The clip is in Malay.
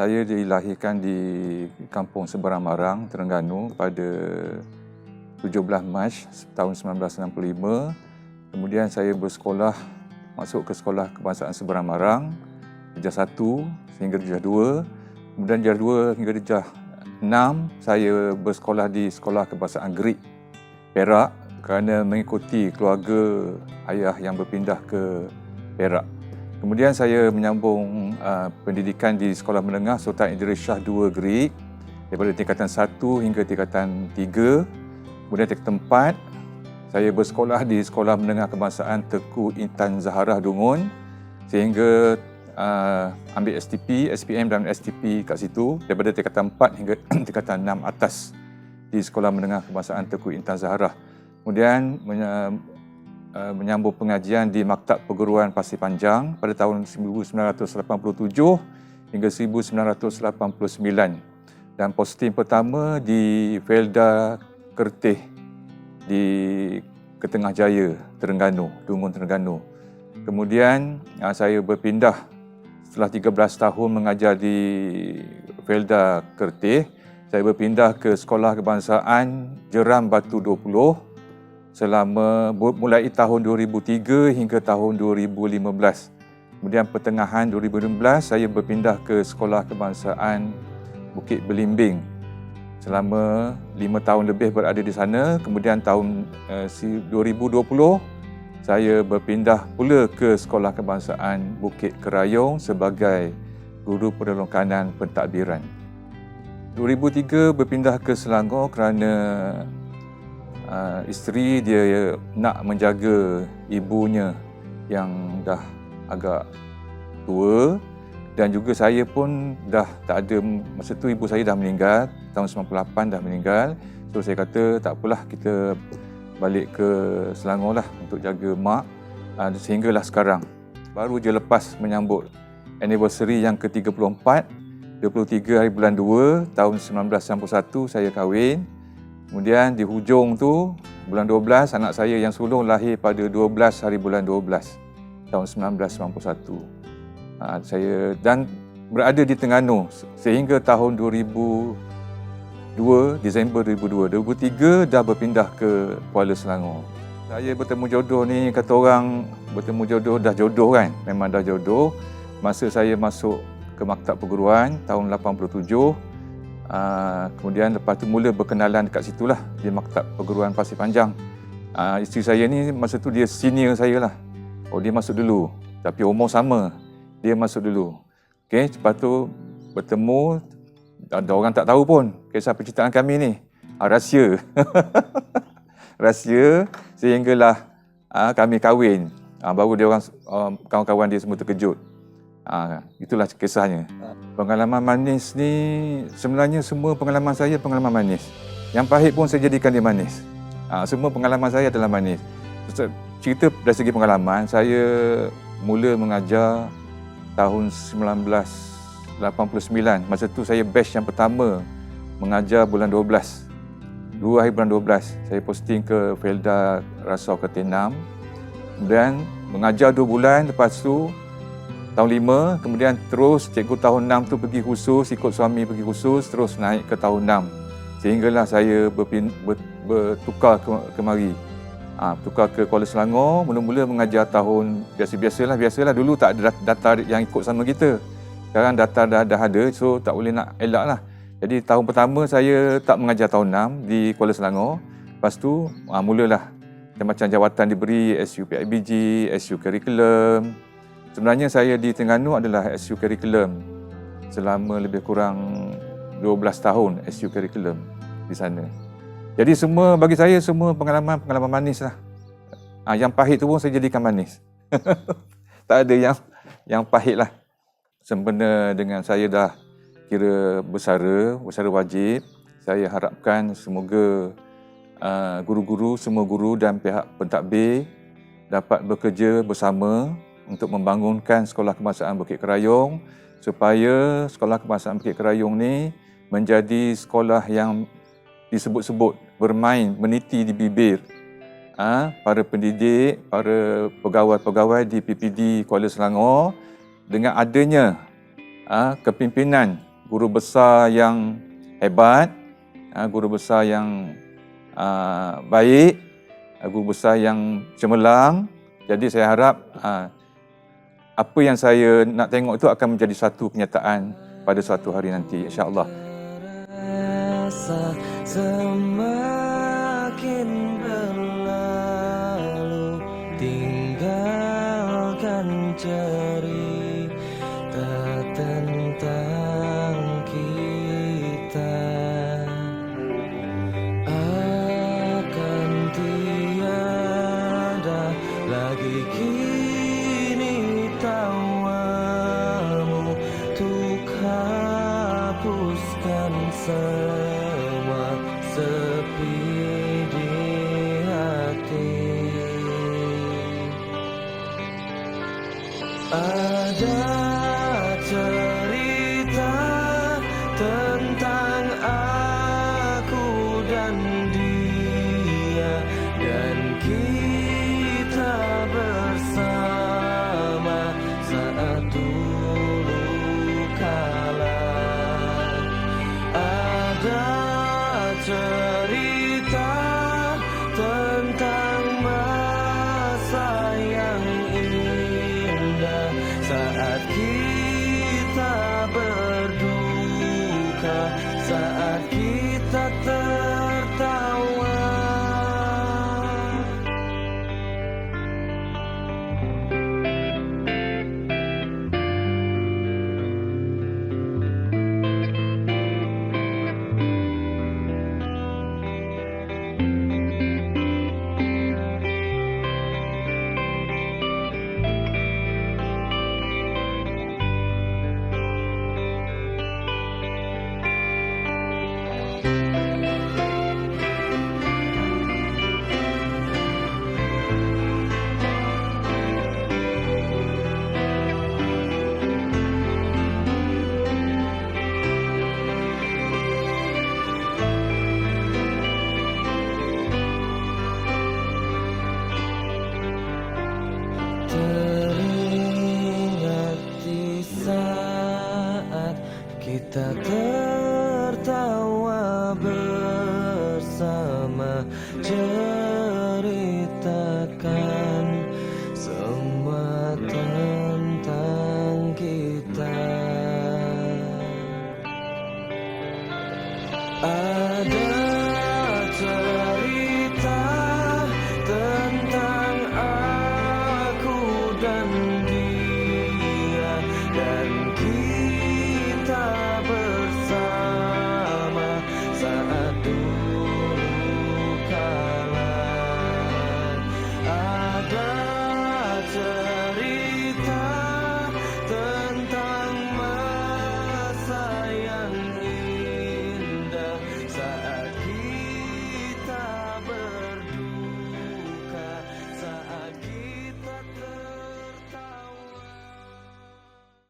saya dilahirkan di kampung Seberang Marang, Terengganu pada 17 Mac tahun 1965. Kemudian saya bersekolah, masuk ke sekolah kebangsaan Seberang Marang, darjah 1 sehingga darjah 2. Kemudian darjah 2 hingga darjah 6, saya bersekolah di Sekolah Kebangsaan Gerik, Perak kerana mengikuti keluarga ayah yang berpindah ke Perak. Kemudian saya menyambung uh, pendidikan di Sekolah Menengah Sultan Idris Shah II Gerik daripada tingkatan 1 hingga tingkatan 3. Kemudian tingkatan 4 saya bersekolah di Sekolah Menengah Kebangsaan Teku Intan Zaharah Dungun sehingga uh, ambil STP, SPM dan STP kat situ daripada tingkatan 4 hingga tingkatan 6 atas di Sekolah Menengah Kebangsaan Teku Intan Zaharah. Kemudian Uh, menyambung pengajian di Maktab Perguruan Pasir Panjang pada tahun 1987 hingga 1989 dan posting pertama di Felda Kertih di Ketengah Jaya, Terengganu, Dungun Terengganu. Kemudian uh, saya berpindah setelah 13 tahun mengajar di Felda Kertih, saya berpindah ke Sekolah Kebangsaan Jeram Batu 20 selama mulai tahun 2003 hingga tahun 2015. Kemudian pertengahan 2016 saya berpindah ke Sekolah Kebangsaan Bukit Belimbing. Selama lima tahun lebih berada di sana. Kemudian tahun uh, eh, 2020 saya berpindah pula ke Sekolah Kebangsaan Bukit Kerayong sebagai guru penolong pentadbiran. 2003 berpindah ke Selangor kerana uh, isteri dia nak menjaga ibunya yang dah agak tua. Dan juga saya pun dah tak ada masa tu ibu saya dah meninggal tahun 98 dah meninggal. So saya kata tak apalah kita balik ke Selangor lah untuk jaga mak. Uh, sehinggalah sekarang. Baru je lepas menyambut anniversary yang ke-34 23 hari bulan 2 tahun 1991 saya kahwin Kemudian di hujung tu bulan 12 anak saya yang sulung lahir pada 12 hari bulan 12 tahun 1991. Ha, saya dan berada di Terengganu sehingga tahun 2002 Disember 2002. 2003 dah berpindah ke Kuala Selangor. Saya bertemu jodoh ni kata orang bertemu jodoh dah jodoh kan. Memang dah jodoh. Masa saya masuk ke maktab perguruan tahun 87 Uh, kemudian lepas tu mula berkenalan dekat situlah di Maktab Perguruan Pasir Panjang. Uh, isteri saya ni masa tu dia senior saya lah. Oh dia masuk dulu. Tapi umur sama. Dia masuk dulu. Okey, lepas tu bertemu ada orang tak tahu pun kisah percintaan kami ni. Uh, rahsia. rahsia sehinggalah uh, kami kahwin. Uh, baru dia orang uh, kawan-kawan dia semua terkejut. Ha, itulah kisahnya. Pengalaman manis ni sebenarnya semua pengalaman saya pengalaman manis. Yang pahit pun saya jadikan dia manis. Ha, semua pengalaman saya adalah manis. Cerita dari segi pengalaman, saya mula mengajar tahun 1989. Masa tu saya batch yang pertama mengajar bulan 12. Dua hari bulan 12, saya posting ke Felda Rasau Ketenam. Dan mengajar dua bulan, lepas tu tahun lima, kemudian terus cikgu tahun enam tu pergi khusus, ikut suami pergi khusus, terus naik ke tahun enam. Sehinggalah saya berpin, ber, bertukar ke, kemari. Ha, tukar ke Kuala Selangor, mula-mula mengajar tahun biasa-biasalah, biasalah dulu tak ada data yang ikut sama kita. Sekarang data dah, dah ada, so tak boleh nak elak lah. Jadi tahun pertama saya tak mengajar tahun enam di Kuala Selangor. Lepas tu, ha, mulalah macam-macam jawatan diberi, SU PIBG, SU Curriculum, Sebenarnya saya di Terengganu adalah SU Curriculum selama lebih kurang 12 tahun SU Curriculum di sana. Jadi semua bagi saya semua pengalaman-pengalaman manis lah. Ha, yang pahit tu pun saya jadikan manis. tak ada yang yang pahit lah. Sempena dengan saya dah kira bersara, bersara wajib. Saya harapkan semoga uh, guru-guru, semua guru dan pihak pentadbir dapat bekerja bersama untuk membangunkan Sekolah Kebangsaan Bukit Kerayong supaya Sekolah Kebangsaan Bukit Kerayong ni menjadi sekolah yang disebut-sebut bermain meniti di bibir ha, para pendidik, para pegawai-pegawai di PPD Kuala Selangor dengan adanya ha, kepimpinan guru besar yang hebat, ah, guru besar yang ah, baik, ah, guru besar yang cemerlang. Jadi saya harap ah, apa yang saya nak tengok itu akan menjadi satu kenyataan pada suatu hari nanti insya-Allah. Rasa semua sepi di hati. Ada cerita tentang aku dan